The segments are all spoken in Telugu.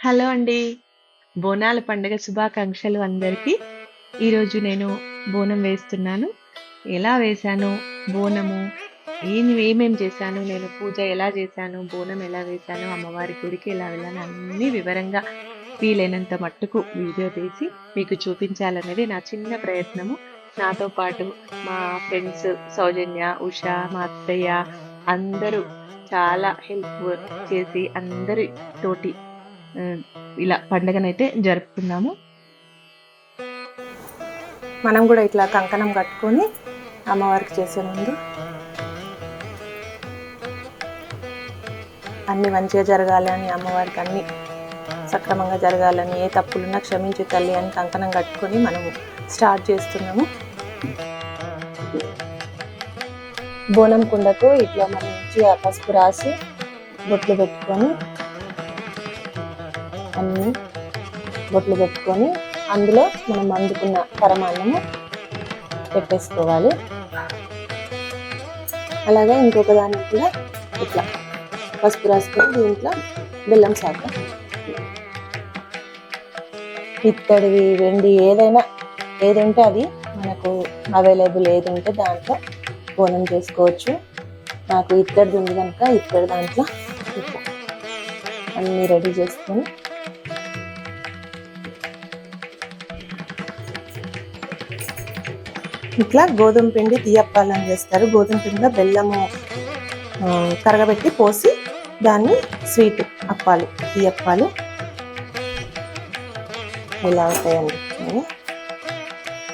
హలో అండి. బోనాల పండుగ శుభాకాంక్షలు అందరికీ. ఈరోజు నేను బోనం వేస్తున్నాను. ఎలా వేశాను, బోనము ఏమి ఏమేమి చేశాను, నేను పూజ ఎలా చేశాను, బోనం ఎలా వేశాను, అమ్మవారి గుడికి ఎలా వెళ్ళాను అన్నీ వివరంగా వీలైనంత మట్టుకు వీడియో తీసి మీకు చూపించాలనేది నా చిన్న ప్రయత్నము. నాతో పాటు మా ఫ్రెండ్స్ సౌజన్య, ఉష, మా అత్తయ్య అందరూ చాలా హెల్ప్ చేసి అందరి తోటి ఇలా పండగనైతే జరుపుకున్నాము. మనం కూడా ఇట్లా కంకణం కట్టుకొని అమ్మవారికి చేసే ముందు అన్ని మంచిగా జరగాలని అమ్మవారికి అన్ని సక్రమంగా జరగాలని ఏ తప్పులున్నా క్షమించు తల్లి అని కంకణం కట్టుకొని మనము స్టార్ట్ చేస్తున్నాము బోనం కుండకు ఇట్లా మనం మంచిగా పసుపు రాసి బొట్లు పెట్టుకొని అన్ని బొట్లు పెట్టుకొని అందులో మనం అందుకున్న పరమాన్నము పెట్టేసుకోవాలి. అలాగే ఇంకొక దానికి కూడా ఇట్లా పసుపు రాసుకొని దీంట్లో బెల్లం సాగుతాం ఇత్తడివి వెండి ఏదైనా ఏది ఉంటే అది మనకు అవైలబుల్ ఏది ఉంటే దాంట్లో బోనం చేసుకోవచ్చు. నాకు ఇత్తడిది ఉంది కనుక ఇత్తడి దాంట్లో అన్నీ రెడీ చేసుకొని ఇట్లా గోధుమ పిండి తీయప్పాలని చేస్తారు. గోధుమ పిండిలో బెల్లము కరగబెట్టి పోసి దాన్ని స్వీట్ అప్పాలు తీయప్పాలు ఇలా అవుతాయండి.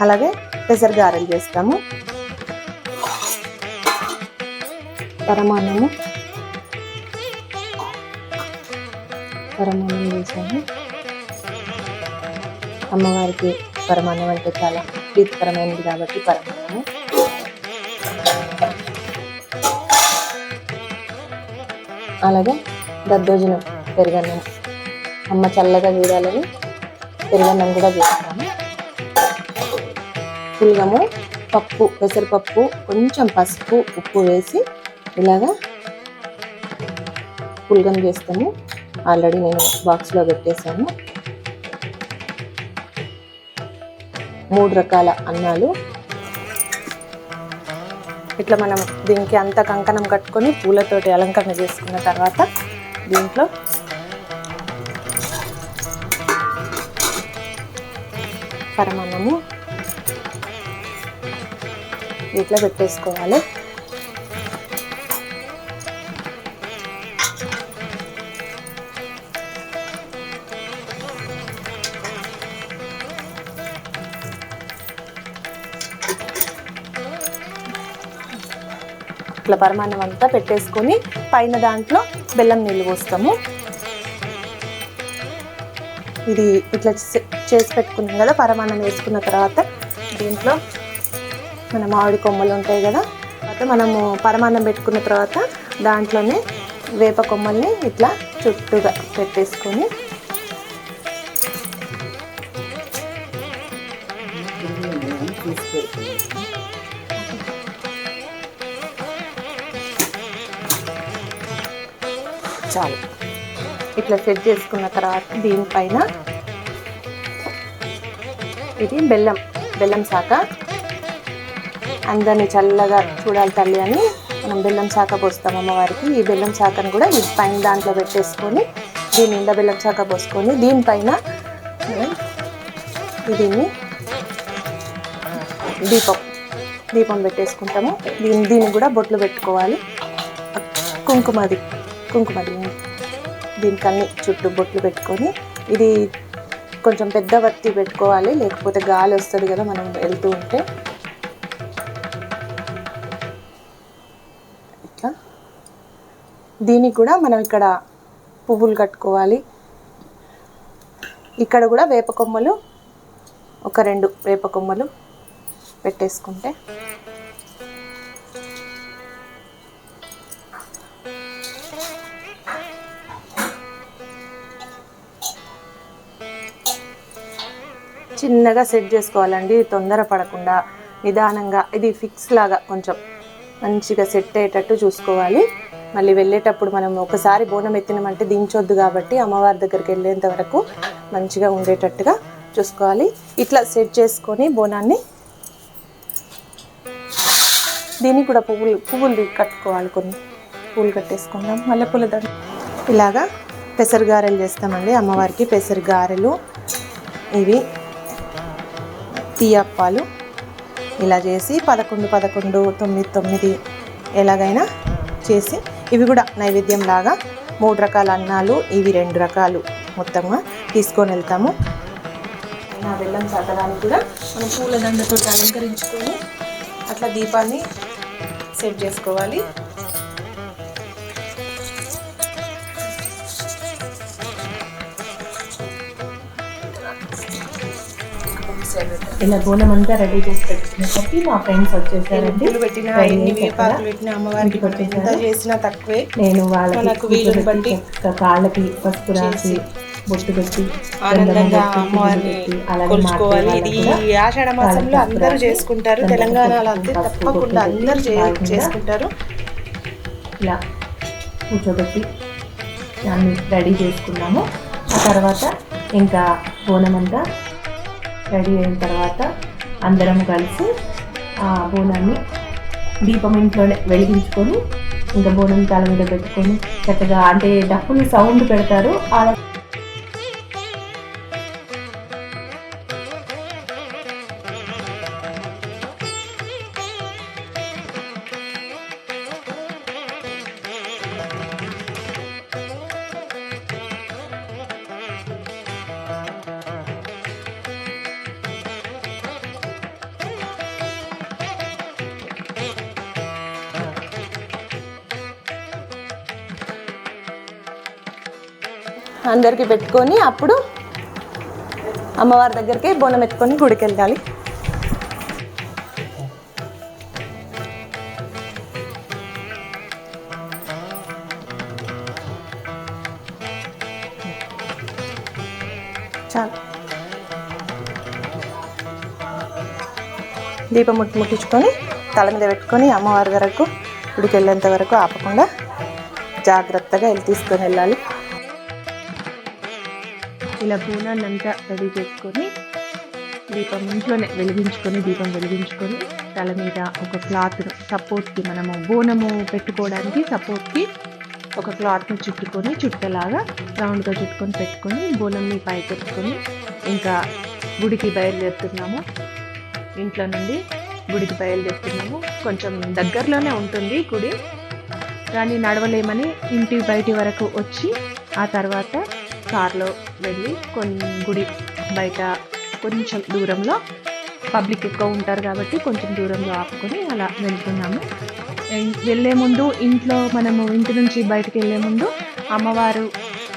అలాగే పెసర గారెలు చేస్తాము. పరమాన్నము. పరమాన్నం చేసాము. అమ్మవారికి పరమాన్నం అంటే చాలా ప్రీతికరమైనది కాబట్టి పరమాన్నము అలాగే దద్దోజనం పెరుగన్నం. అమ్మ చల్లగా చూడాలని పెరుగన్నం కూడా చేస్తాము. పులగము పప్పు పెసరపప్పు కొంచెం పసుపు ఉప్పు వేసి ఇలాగా పులగం చేస్తాము. ఆల్రెడీ నేను బాక్స్లో పెట్టేశాను. మూడు రకాల అన్నాలు. ఇట్లా మనం దీనికి అంత కంకణం కట్టుకొని పూలతోటి అలంకరణ చేసుకున్న తర్వాత దీంట్లో పరమాన్నము. ఇట్లా పెట్టేసుకోవాలి. ఇట్లా పరమాన్నం అంతా పెట్టేసుకొని పైన దాంట్లో బెల్లం నీళ్ళు పోస్తాము. ఇది ఇట్లా చేసి పెట్టుకున్నాం కదా పరమాన్నం వేసుకున్న తర్వాత దీంట్లో మన మామిడి కొమ్మలు ఉంటాయి కదా తర్వాత మనము పరమాన్నం పెట్టుకున్న తర్వాత దాంట్లోనే వేప కొమ్మల్ని ఇట్లా చుట్టూగా పెట్టేసుకొని చాలు. ఇట్లా సెట్ చేసుకున్న తర్వాత దీనిపైన ఇది బెల్లం బెల్లం శాఖ. అందరినీ చల్లగా చూడాలి తల్లి అని మనం బెల్లం శాఖ పోస్తాం అమ్మవారికి. ఈ బెల్లం శాఖను కూడా ఈ పైన దాంట్లో పెట్టేసుకొని దీని నిండా బెల్లం శాఖ పోసుకొని దీనిపైన దీన్ని దీపం దీపం పెట్టేసుకుంటాము. దీని దీన్ని కూడా బొట్లు పెట్టుకోవాలి. కుంకుమది. కుంకుమ దీనికన్నీ చుట్టూ బొట్లు పెట్టుకొని ఇది కొంచెం పెద్ద వత్తి పెట్టుకోవాలి లేకపోతే గాలి వస్తుంది కదా మనం వెళ్తూ ఉంటే. ఇట్లా. దీనికి కూడా మనం ఇక్కడ పువ్వులు కట్టుకోవాలి. ఇక్కడ కూడా వేప కొమ్మలు ఒక రెండు వేప కొమ్మలు పెట్టేసుకుంటే. చిన్నగా సెట్ చేసుకోవాలండి. తొందర పడకుండా నిదానంగా ఇది ఫిక్స్ లాగా కొంచెం మంచిగా సెట్ అయ్యేటట్టు చూసుకోవాలి. మళ్ళీ వెళ్ళేటప్పుడు మనం ఒకసారి బోనం ఎత్తినామంటే దించొద్దు కాబట్టి అమ్మవారి దగ్గరికి వెళ్ళేంత వరకు మంచిగా ఉండేటట్టుగా చూసుకోవాలి. ఇట్లా సెట్ చేసుకొని బోనాన్ని దీనికి కూడా పువ్వులు పువ్వులు కట్టుకోవాలి కొన్ని. పువ్వులు కట్టేసుకుందాం. మల్లెపూల దండ ఇలాగా పెసరు గారెలు చేస్తామండి. అమ్మవారికి పెసరు గారెలు ఇవి. తీయప్పాలు ఇలా చేసి పదకొండు పదకొండు తొమ్మిది తొమ్మిది ఎలాగైనా చేసి ఇవి కూడా నైవేద్యం లాగా మూడు రకాల అన్నాలు ఇవి రెండు రకాలు మొత్తంగా తీసుకొని వెళ్తాము. ఆ బెల్లం చల్లడానికి కూడా మనం పూల దండతో అలంకరించుకొని అట్లా దీపాన్ని సెట్ చేసుకోవాలి. ఇలా బోనం అంతా రెడీ చేసి పెట్టుకునేసరికి మా ఫ్రెండ్స్ వచ్చేసారండి. పెట్టినా. పెట్టినా అమ్మవారికి. చేసినా తక్కువే. నేను వాళ్ళకి కాళ్ళకి పసుపు రాసి బొట్టు పెట్టి ఆనందంగా అమ్మవారిని కొలుచుకోవాలి. ఇది ఆషాఢ మాసంలో అందరూ చేసుకుంటారు. తెలంగాణలో అంతే తప్పకుండా అందరూ చేసుకుంటారు. ఇలా కూర్చోబెట్టి దాన్ని రెడీ చేసుకున్నాము. ఆ తర్వాత ఇంకా బోనం అంతా రెడీ అయిన తర్వాత అందరం కలిసి ఆ బోనాన్ని దీపం ఇంట్లోనే వెలిగించుకొని ఇంకా బోనం తల మీద పెట్టుకొని చక్కగా అంటే డప్పులు సౌండ్ పెడతారు. ఆ అందరికి పెట్టుకొని అప్పుడు అమ్మవారి దగ్గరికి బోనం ఎత్తుకొని గుడికి వెళ్ళాలి చాలు. దీపం ముట్టు ముట్టించుకొని తల మీద పెట్టుకొని అమ్మవారి వరకు గుడికి వెళ్ళేంత వరకు ఆపకుండా జాగ్రత్తగా వెళ్ళి తీసుకొని వెళ్ళాలి. ఇలా బోనాన్ని అంతా రెడీ చేసుకొని దీపం ఇంట్లోనే వెలిగించుకొని దీపం వెలిగించుకొని తల మీద ఒక క్లాత్ సపోర్ట్కి మనము బోనము పెట్టుకోవడానికి సపోర్ట్కి ఒక క్లాత్ని చుట్టుకొని చుట్టలాగా రౌండ్గా చుట్టుకొని పెట్టుకొని బోనంని పైకి ఎత్తుకొని ఇంకా గుడికి బయలుదేరుతున్నాము. ఇంట్లో నుండి గుడికి బయలుదేరుతున్నాము. కొంచెం దగ్గరలోనే ఉంటుంది గుడి. కానీ నడవలేమని ఇంటి బయటి వరకు వచ్చి ఆ తర్వాత కార్లో వెళ్ళి కొన్ని గుడి బయట కొంచెం దూరంలో పబ్లిక్ ఎక్కువ ఉంటారు కాబట్టి కొంచెం దూరంలో ఆపుకొని అలా వెళ్తున్నాము. వెళ్ళే ముందు ఇంట్లో మనము ఇంటి నుంచి బయటకు వెళ్ళే ముందు అమ్మవారు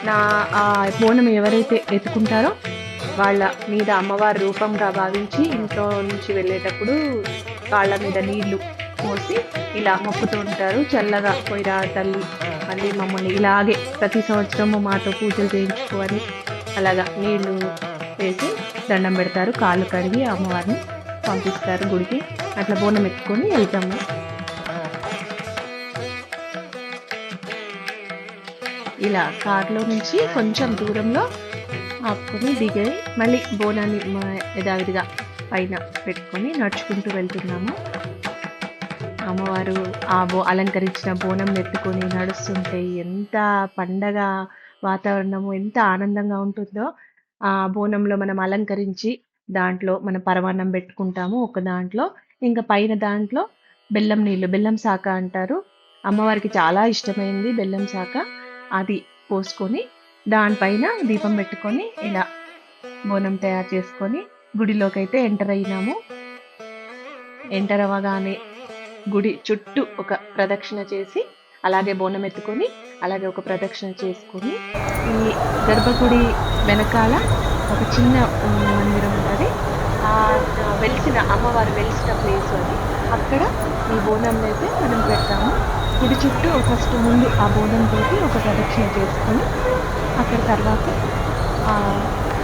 నా ఆ బోనం ఎవరైతే ఎత్తుకుంటారో వాళ్ళ మీద అమ్మవారి రూపంగా భావించి ఇంట్లో నుంచి వెళ్ళేటప్పుడు కాళ్ళ మీద నీళ్ళు పోసి ఇలా మొక్కుతూ ఉంటారు. చల్లగా పోయిరా తల్లి మళ్ళీ మమ్మల్ని ఇలాగే ప్రతి సంవత్సరము మాతో పూజలు చేయించుకోవాలి. అలాగా నీళ్ళు వేసి దండం పెడతారు. కాళ్ళు కడిగి అమ్మవారిని పంపిస్తారు గుడికి. అట్లా బోనం ఎత్తుకొని వెళ్తాము. ఇలా కార్లో నుంచి కొంచెం దూరంలో ఆపుకొని దిగాయి మళ్ళీ బోనాన్ని యథావిధిగా పైన పెట్టుకొని నడుచుకుంటూ వెళ్తున్నాము. అమ్మవారు ఆ బో అలంకరించిన బోనం ఎత్తుకొని నడుస్తుంటే ఎంత పండగ వాతావరణము ఎంత ఆనందంగా ఉంటుందో ఆ బోనంలో మనం అలంకరించి దాంట్లో మనం పరమాన్నం పెట్టుకుంటాము ఒక దాంట్లో. ఇంకా పైన దాంట్లో బెల్లం నీళ్ళు బెల్లం శాఖ అంటారు. అమ్మవారికి చాలా ఇష్టమైంది బెల్లం శాఖ. అది పోసుకొని దానిపైన దీపం పెట్టుకొని ఇలా బోనం తయారు చేసుకొని గుడిలోకి అయితే ఎంటర్ అయినాము. ఎంటర్ అవ్వగానే గుడి చుట్టూ ఒక ప్రదక్షిణ చేసి అలాగే బోనం ఎత్తుకొని అలాగే ఒక ప్రదక్షిణ చేసుకొని ఈ గర్భగుడి వెనకాల ఒక చిన్న మందిరం ఉంటుంది. ఆ వెలిసిన అమ్మవారు వెలిసిన ప్లేస్ అది. అక్కడ ఈ బోనం అయితే మనం పెడతాము. ఇది చుట్టూ ఫస్ట్ ముందు ఆ బోనంతో ఒక ప్రదక్షిణ చేసుకొని అక్కడ తర్వాత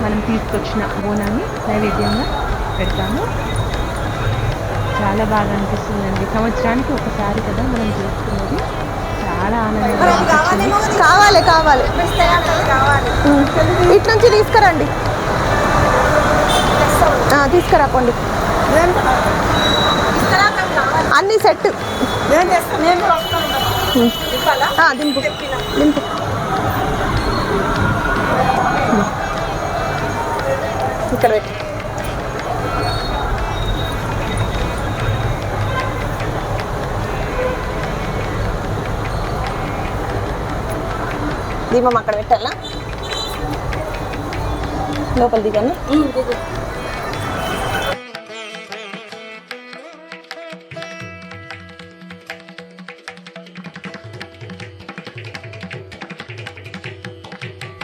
మనం తీసుకొచ్చిన బోనాన్ని నైవేద్యంగా పెడతాము. చాలా బాగా అనిపిస్తుందండి. సంవత్సరానికి ఒకసారి కదా మనం చేసుకునేది. చాలా ఆనందంగా అనిపించింది. కావాలి కావాలి. ఇటు నుంచి తీసుకురండి. తీసుకురాకండి. అన్ని సెట్. దింపు. దింపు. ఇక్కడ పెట్టు. దీపం అక్కడ పెట్టాలా? లోపల దిగాను.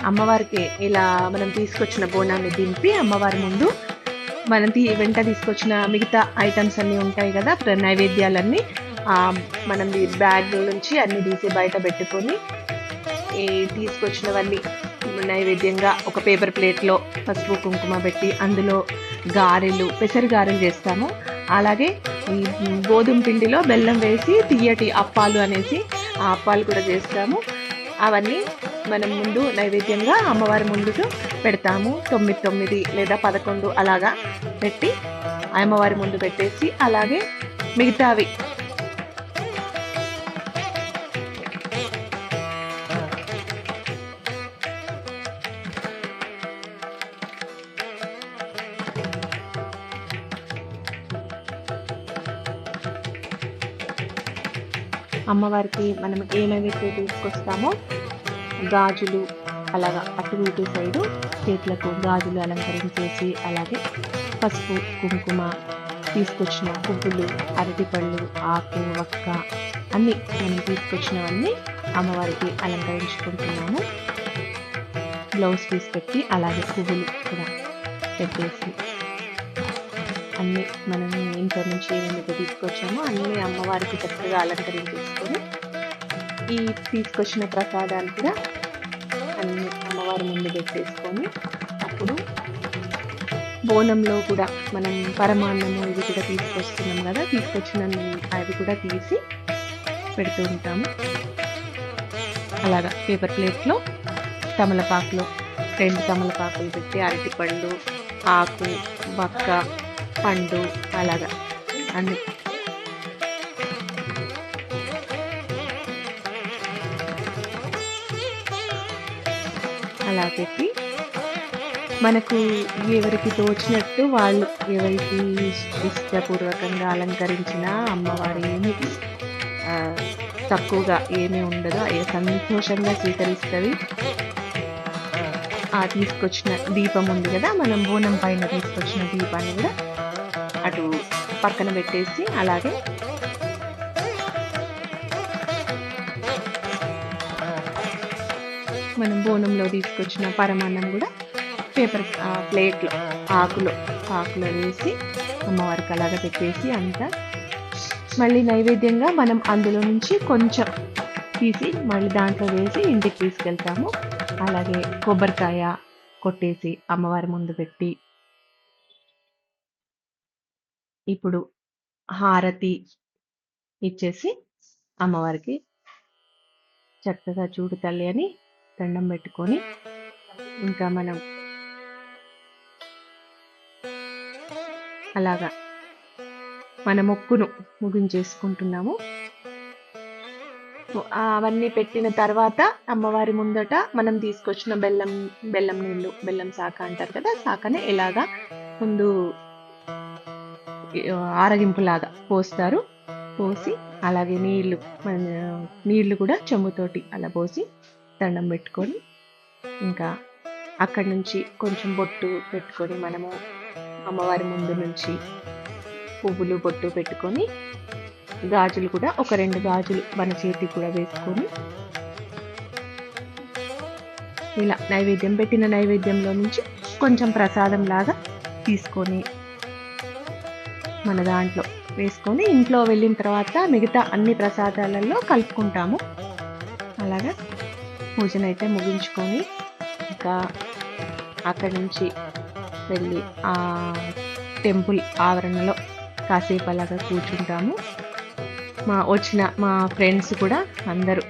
అమ్మవారికి ఇలా మనం తీసుకొచ్చిన బోనాన్ని దింపి అమ్మవారి ముందు మనం వెంట తీసుకొచ్చిన మిగతా ఐటమ్స్ అన్నీ ఉంటాయి కదా నైవేద్యాలన్నీ మనం బ్యాగ్ నుంచి అన్ని తీసి బయట పెట్టుకొని తీసుకొచ్చినవన్నీ నైవేద్యంగా ఒక పేపర్ ప్లేట్లో పసుపు కుంకుమ పెట్టి అందులో గారెలు పెసరు గారెలు చేస్తాము. అలాగే ఈ గోధుమ పిండిలో బెల్లం వేసి తీయటి అప్పాలు అనేసి ఆ అప్పాలు కూడా చేస్తాము. అవన్నీ మనం ముందు నైవేద్యంగా అమ్మవారి ముందుకు పెడతాము. తొమ్మిది తొమ్మిది లేదా పదకొండు అలాగా పెట్టి అమ్మవారి ముందు పెట్టేసి అలాగే మిగతావి అమ్మవారికి మనం ఏమేమైతే తీసుకొస్తామో గాజులు అలాగా అటు ఇటు సైడు చేతులకు గాజులు అలంకరించేసి అలాగే పసుపు కుంకుమ తీసుకొచ్చిన పువ్వులు అరటిపళ్ళు ఆకు వక్క అన్నీ మనం తీసుకొచ్చినవన్నీ అమ్మవారికి అలంకరించుకుంటున్నాము. బ్లౌజ్ పీస్ పెట్టి అలాగే పువ్వులు కూడా పెట్టేసి అన్నీ మనం ఇంట్లో నుంచి ఏమేమైతే తీసుకొచ్చామో అన్నీ అమ్మవారికి చక్కగా అలంకరించేసుకొని ఈ తీసుకొచ్చిన ప్రసాదాన్ని కూడా అన్ని అమ్మవారి ముందు పెట్టేసుకొని అప్పుడు బోనంలో కూడా మనం పరమాన్నము ఇవి కూడా తీసుకొస్తున్నాం కదా తీసుకొచ్చిన అవి కూడా తీసి పెడుతూ ఉంటాము. అలాగా పేపర్ ప్లేట్లో తమలపాకులో రెండు తమలపాకులు పెట్టి అరటిపండు ఆకు బక్క పండు అలాగా. అన్ని. అలా పెట్టి మనకు ఎవరికి తోచినట్టు వాళ్ళు ఎవరికి ఇష్టపూర్వకంగా అలంకరించిన అమ్మవారి ఏమి తక్కువగా ఏమీ ఉండదు. ఏ సంతోషంగా స్వీకరిస్తుంది. ఆ తీసుకొచ్చిన దీపం ఉంది కదా మనం బోనం పైన తీసుకొచ్చిన దీపాన్ని కూడా అటు పక్కన పెట్టేసి అలాగే మనం బోనంలో తీసుకొచ్చిన పరమాన్నం కూడా పేపర్ ప్లేట్లో ఆకులో ఆకులో వేసి అమ్మవారికి అలాగ పెట్టేసి అంతా మళ్ళీ నైవేద్యంగా మనం అందులో నుంచి కొంచెం తీసి మళ్ళీ దాంట్లో వేసి ఇంటికి తీసుకెళ్తాము. అలాగే కొబ్బరికాయ కొట్టేసి అమ్మవారి ముందు పెట్టి ఇప్పుడు హారతి ఇచ్చేసి అమ్మవారికి చక్కగా చూడు తల్లి అని దండం పెట్టుకొని ఇంకా మనం అలాగా మన మొక్కును ముగించేసుకుంటున్నాము. అవన్నీ పెట్టిన తర్వాత అమ్మవారి ముందట మనం తీసుకొచ్చిన బెల్లం బెల్లం నీళ్ళు బెల్లం శాఖ అంటారు కదా శాఖని ఇలాగా ముందు ఆరగింపులాగా పోస్తారు. పోసి అలాగే నీళ్ళు మన నీళ్ళు కూడా చెంబుతోటి అలా పోసి దండం పెట్టుకొని ఇంకా అక్కడి నుంచి కొంచెం బొట్టు పెట్టుకొని మనము అమ్మవారి ముందు నుంచి పువ్వులు బొట్టు పెట్టుకొని గాజులు కూడా ఒక రెండు గాజులు మన చేతికి కూడా వేసుకొని ఇలా నైవేద్యం పెట్టిన నైవేద్యంలో నుంచి కొంచెం ప్రసాదం లాగా తీసుకొని మన దాంట్లో వేసుకొని ఇంట్లో వెళ్ళిన తర్వాత మిగతా అన్ని ప్రసాదాలలో కలుపుకుంటాము. అలాగా పూజనైతే ముగించుకొని ఇంకా అక్కడి నుంచి వెళ్ళి ఆ టెంపుల్ ఆవరణలో కాసేపు అలాగా కూర్చుంటాము. మా వచ్చిన మా ఫ్రెండ్స్ కూడా అందరూ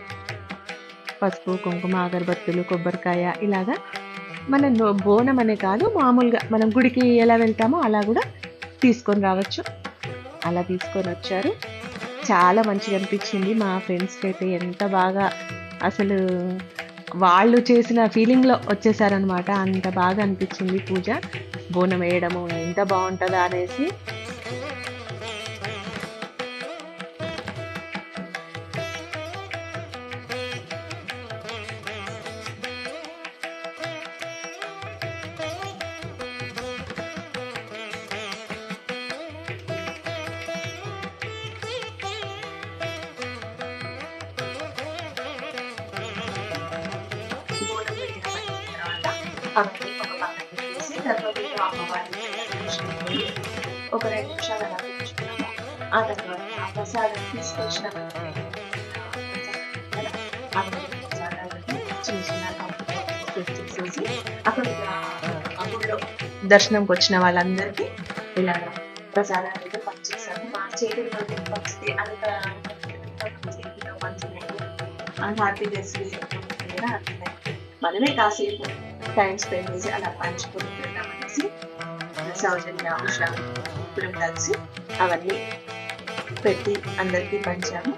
పసుపు కుంకుమ అగరబత్తులు కొబ్బరికాయ ఇలాగా మన బోనం అనే కాదు మామూలుగా మనం గుడికి ఎలా వెళ్తామో అలా కూడా తీసుకొని రావచ్చు. అలా తీసుకొని వచ్చారు. చాలా మంచిగా అనిపించింది. మా ఫ్రెండ్స్కి అయితే ఎంత బాగా అసలు వాళ్ళు చేసిన ఫీలింగ్లో వచ్చేసారనమాట అంత బాగా అనిపించింది పూజ. బోనం వేయడము ఎంత బాగుంటుందా అనేసి అవన్నీ ఒక పక్కన పెట్టేసి తర్వాత అమ్మవారిని ఒక రెండు నిమిషాలు అలా కూర్చున్నాము ఆ తర్వాత ఆ ప్రసాదం తీసుకొచ్చిన చిన్న చిన్న అక్కడ దర్శనంకి వచ్చిన వాళ్ళందరికీ ఇలా ప్రసాదాలు అయితే పంచేసాము మా చేతులు పంచితే అంత. హ్యాపీనెస్ కూడా మనమే కాసేపు టైం స్పెండ్ చేసి అలా పంచుకొని తింటామనేసి సౌజన్య ఉష ఇద్దరం కలిసి అవన్నీ పెట్టి అందరికీ పంచాము.